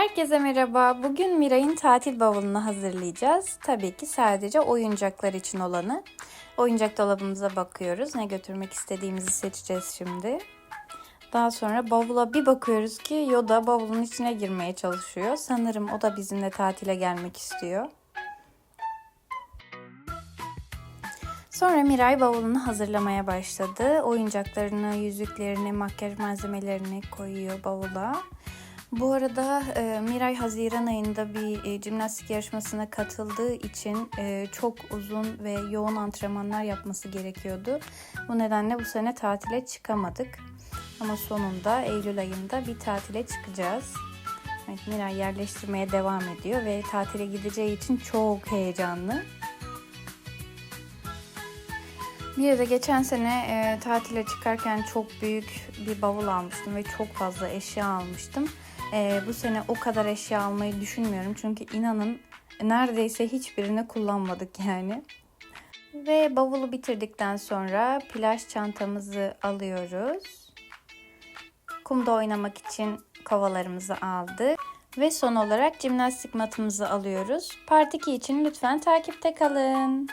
Herkese merhaba. Bugün Miray'ın tatil bavulunu hazırlayacağız. Tabii ki sadece oyuncaklar için olanı. Oyuncak dolabımıza bakıyoruz. Ne götürmek istediğimizi seçeceğiz şimdi. Daha sonra bavula bir bakıyoruz ki Yoda bavulun içine girmeye çalışıyor. Sanırım o da bizimle tatile gelmek istiyor. Sonra Miray bavulunu hazırlamaya başladı. Oyuncaklarını, yüzüklerini, makyaj malzemelerini koyuyor bavula. Bu arada e, Miray Haziran ayında bir e, jimnastik yarışmasına katıldığı için e, çok uzun ve yoğun antrenmanlar yapması gerekiyordu. Bu nedenle bu sene tatile çıkamadık. Ama sonunda Eylül ayında bir tatile çıkacağız. Evet, Miray yerleştirmeye devam ediyor ve tatile gideceği için çok heyecanlı. Bir de geçen sene e, tatile çıkarken çok büyük bir bavul almıştım ve çok fazla eşya almıştım. E, bu sene o kadar eşya almayı düşünmüyorum çünkü inanın neredeyse hiçbirini kullanmadık yani. Ve bavulu bitirdikten sonra plaj çantamızı alıyoruz. Kumda oynamak için kovalarımızı aldık. Ve son olarak jimnastik matımızı alıyoruz. Part 2 için lütfen takipte kalın.